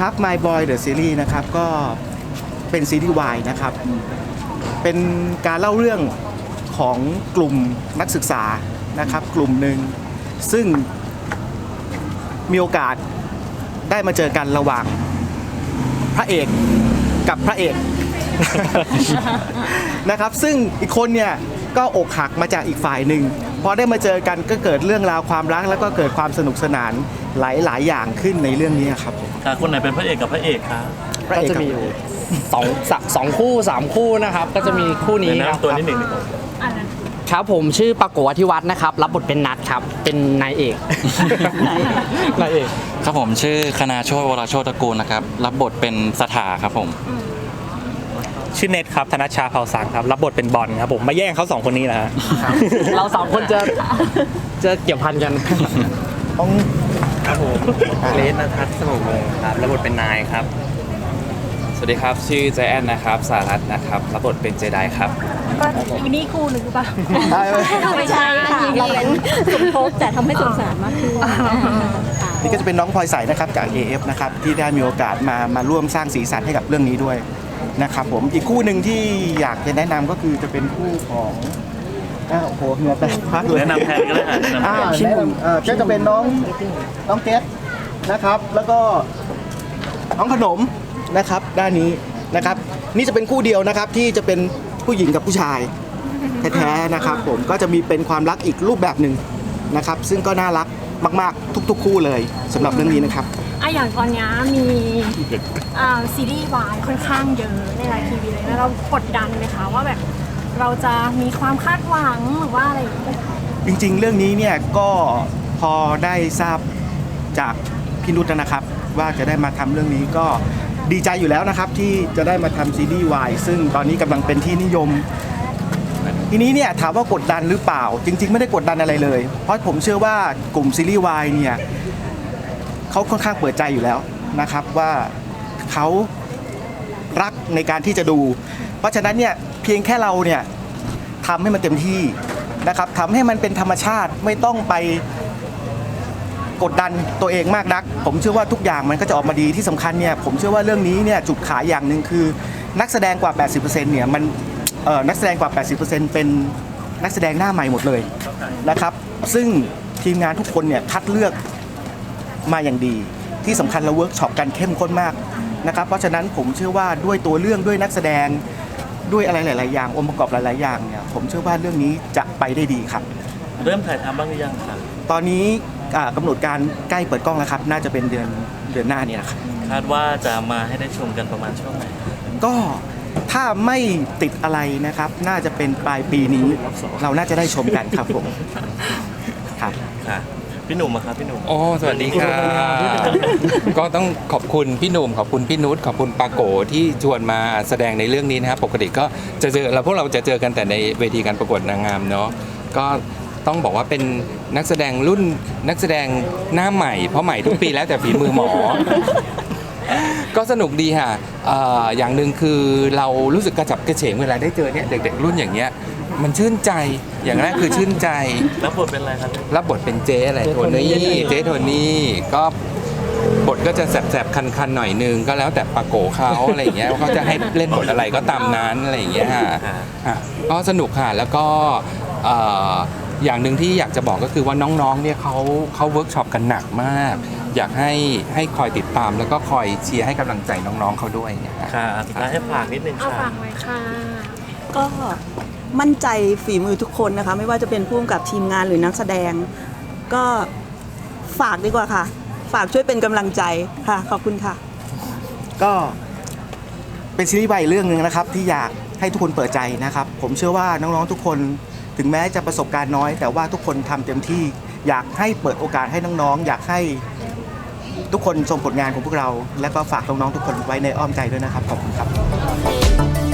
ครับ My Boy The Series นะครับก็เป็นซีรีส์วายนะครับ เป็นการเล่าเรื่องของกลุ่มนักศึกษานะครับ กลุ่มหนึ่งซึ่งมีโอกาสได้มาเจอกันระหว่างพระเอกกับพระเอกนะครับ ซึ่งอีกคนเนี่ยก็อกหักมาจากอีกฝ่ายหนึ่ง พอได้มาเจอกันก็เกิดเรื่องราวความรักแล้วก็เกิดความสนุกสนานหลาย ๆ อย่างขึ้นในเรื่องนี้ครับผมค่ะคนไหนเป็นพระเอกกับพระเอกคะพระก็เอกจะกับมีอยู่สองสะสองคู่สามคู่นะครับ ก็จะมีคู่นี้แนะครับนำตัวนิดหนึ่งดีกว่าครับผมชื่อปะโกอธิวัฒน์นะครับ รับบทเป็นนัดครับ เป็นนายเอก นายเอก ครับผมชื่อคณาโชติวรโชตตระกูลนะครับ รับบทเป็นสถาครับผม ชื่อเน็ตครับธนชชาเผ่าสังครับ รับบทเป็นบอลครับผมมาแย่งเขาสองคนนี้แหละฮะ เราสองคนจะจะเกี่ยวพันกัน ต้องครับผมเลสนัทัศน์สมองวงศ์ครับรับบทเป็นนายครับ สวัสดีครับ ชื่อใจแอนนะครับสารัตน์นะครับรับบทเป็นเจไดครับ ก็อีนี่คู่หรือเปล่าได้ไหม ไม่ใช่ค่ะเราเป็นสมทบแต่ทำให้สงสารมากขึ้นค่ะ นี่ก็จะเป็นน้องพลอยใสนะครับจาก AF นะครับที่ได้มีโอกาสมามาร่วมสร้างสีสันให้กับเรื่องนี้ด้วย นะครับผมอีกคู่หนึ่งที่อยากจะแนะนำก็คือจะเป็นคู่ของอ้าวโอ้โหเหงื่อแตกพักเลยแนะนำแทนก็ได้ค่ะแนะนำอ่าแทน แนะนำเอ่อก็จะเป็นน้องน้องเกสนะครับ แล้วก็น้องขนมนะครับ ด้านนี้นะครับ นี่จะเป็นคู่เดียวนะครับที่จะเป็นผู้หญิงกับผู้ชาย แท้ๆนะครับผมก็จะมีเป็นความรักอีกรูปแบบหนึ่งนะครับ ซึ่งก็น่ารักมากๆทุก ๆ คู่เลยสำหรับเรื่องนี้นะครับ อะอย่างตอนเนี้ยมีอ่าซีรีส์วายค่อนข้างเยอะในรายทีวีเลยแล้วเรากดดันไหมคะว่าแบบเราจะมีความคาดหวังหรือว่าอะไรอย่างเงี้ยจริง ๆ เรื่องนี้เนี่ยก็พอได้ทราบจากพี่นุชนะครับ ว่าจะได้มาทำเรื่องนี้ก็ดีใจอยู่แล้วนะครับ ที่จะได้มาทำซีรีส์วายซึ่งตอนนี้กำลังเป็นที่นิยม ทีนี้เนี่ยถามว่ากดดันหรือเปล่า จริง ๆ ไม่ได้กดดันอะไรเลย เพราะผมเชื่อว่ากลุ่มซีรีส์วายเนี่ย เขาค่อนข้างเปิดใจอยู่แล้วนะครับว่าเขารักในการที่จะดู เพราะฉะนั้นเนี่ยเพียงแค่เราเนี่ยทำให้มันเต็มที่นะครับทำให้มันเป็นธรรมชาติไม่ต้องไปกดดันตัวเองมากนัก ผมเชื่อว่าทุกอย่างมันก็จะออกมาดีที่สำคัญเนี่ยผมเชื่อว่าเรื่องนี้เนี่ยจุดขายอย่างหนึ่งคือ นักแสดงกว่า 80%เนี่ยมันเอ่อนักแสดงกว่า 80%เป็นนักแสดงหน้าใหม่หมดเลยนะครับ ซึ่งทีมงานทุกคนเนี่ยคัดเลือก มาอย่างดี ที่สำคัญเราเวิร์กช็อปกันเข้มข้นมากนะครับเพราะฉะนั้นผมเชื่อว่าด้วยตัวเรื่องด้วยนักแสดงด้วยอะไรหลาย ๆ อย่างองค์ประกอบหลาย ๆ อย่างเนี่ยผมเชื่อว่าเรื่องนี้จะไปได้ดีครับ เริ่มถ่ายทำบ้างหรือยังคะตอนนี้อ่ากำหนดการใกล้เปิดกล้องแล้วครับ น่าจะเป็นเดือนเดือนหน้านี้นะครับคาดว่าจะมาให้ได้ชมกันประมาณช่วงไหนก็ถ้าไม่ติดอะไรนะครับ น่าจะเป็นปลายปีนี้ เราน่าจะได้ชมกันครับผมครับค่ะ พี่หนุ่มอะครับพี่หนุ่ม โอ้สวัสดีครับ ก็ต้องขอบคุณพี่หนุ่มขอบคุณพี่นุชขอบคุณปาโกที่ชวนมาแสดงในเรื่องนี้นะครับปกติก็จะเจอเราพวกเราจะเจอกันแต่ในเวทีการประกวดนางงามเนาะก็ต้องบอกว่าเป็นนักแสดงรุ่นนักแสดงหน้าใหม่เพราะใหม่ทุกปีแล้วแต่ฝีมือหมอ ก็สนุกดีค่ะเอ่ออย่างหนึ่งคือเรารู้สึกกระจับกระเฉงเวลาได้เจอเนี่ยเด็ก ๆ รุ่นอย่างเงี้ยมันชื่นใจอย่างแรกคือชื่นใจแล้วบทเป็นอะไรครับรับบทเป็นเจ๊อะไรโทนี่เจ๊โทนี่ก็บทก็จะแสบๆ คันๆ หน่อยนึงก็แล้วแต่ปาโกเขาอะไรอย่างเงี้ยว่าเขาจะให้เล่นบทอะไรก็ตามนั้นอะไรอย่างเงี้ยค่ะอะก็สนุกค่ะแล้วก็เอ่ออย่างหนึ่งที่อยากจะบอกก็คือว่าน้องๆเนี่ยเขาเขาเวิร์กช็อปกันหนักมาก อยากให้ให้คอยติดตาม แล้วก็คอยเชียร์ให้กำลังใจน้องๆเขาด้วยเนี่ยค่ะค่ะสุดท้ายให้ฝากนิดนึงเอาค่ะฝากไว้ค่ะ ก็มั่นใจฝีมือทุกคนนะคะ ไม่ว่าจะเป็นผู้กำกับทีมงานหรือนักแสดง ก็ฝากดีกว่าค่ะ ฝากช่วยเป็นกำลังใจค่ะ ขอบคุณค่ะ ก็เป็นซีรีส์วายอีกเรื่องหนึ่งนะครับ ที่อยากให้ทุกคนเปิดใจนะครับ ผมเชื่อว่าน้องๆทุกคนถึงแม้จะประสบการณ์น้อย แต่ว่าทุกคนทำเต็มที่ อยากให้เปิดโอกาสให้น้องๆ อยากให้ ทุกคนชมผลงานของพวกเรา และก็ฝากน้องๆทุกคนไว้ในอ้อมใจด้วยนะครับขอบคุณครับ